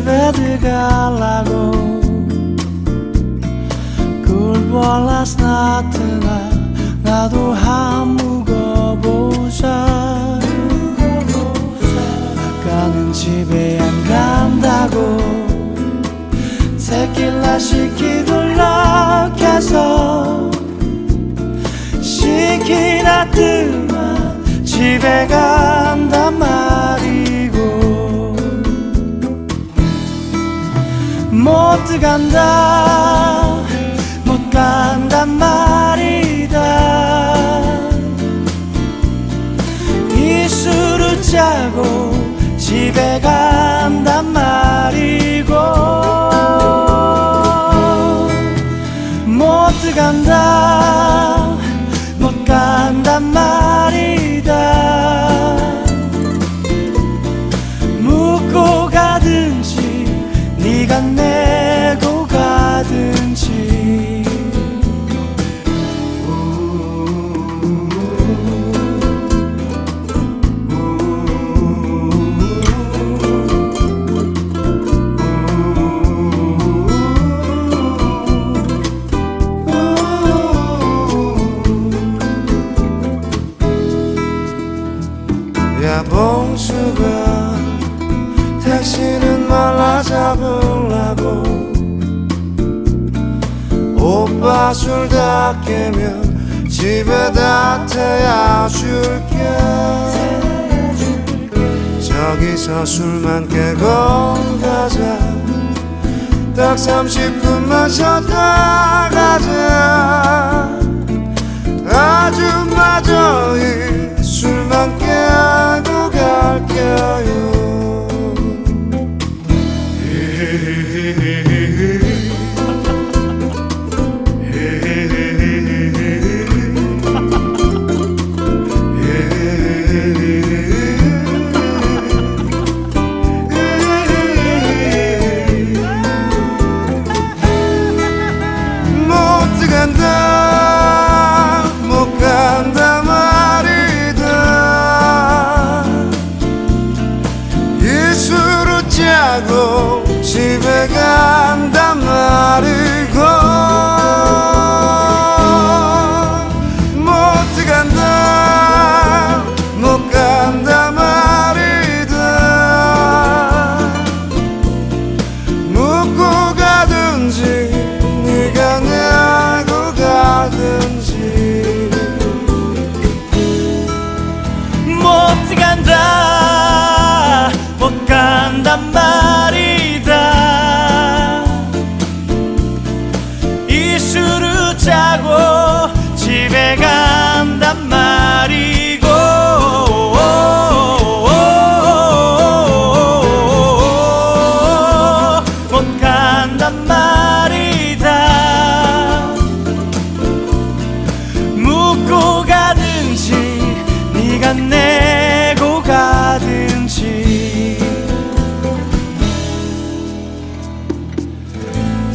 집에 들어가려고. 굴벌라스 나트나 나도 한 묵어보자. 아까는 집에 안 간다고. 새끼라 시키돌락해서 시키나 뜨만 집에 가. 못 간다 못 간단 말이다. 이 술을 짜고 집에 간단 말이고 못 간다 야 봉수가 택시는 말라 잡으려고. 오빠 술 다 깨면 집에다 태워 줄게. 저기서 술만 깨고 가자. 딱 30분만 쉬었다 가자 yeah. 짜고 집에 간단 말이고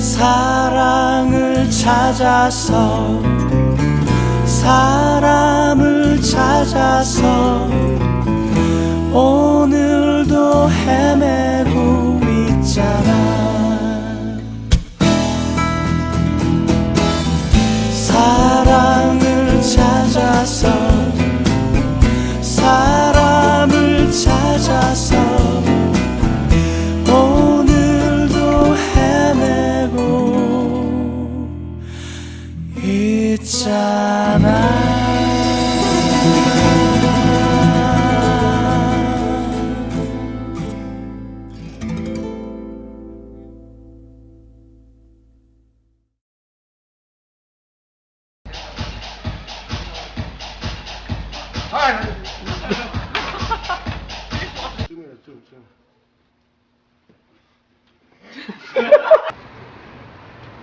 사랑을 찾아서 사람을 찾아서 오늘도 헤 있잖아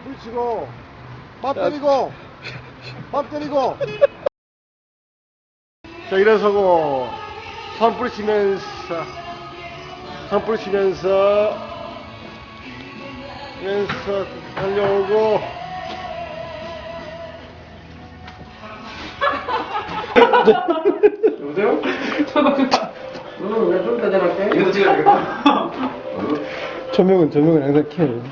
물 치고 밥 때리고 밥 때리고 자 일어서고 손 뿌리치면서 손 뿌리치면서 면서 달려오고 여보세요? 응, 왜좀 대단할게? 이거 찍어야겠다. 조명은 조명은 항상 켜요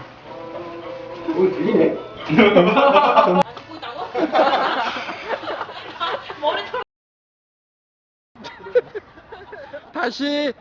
오, 들리네? 다시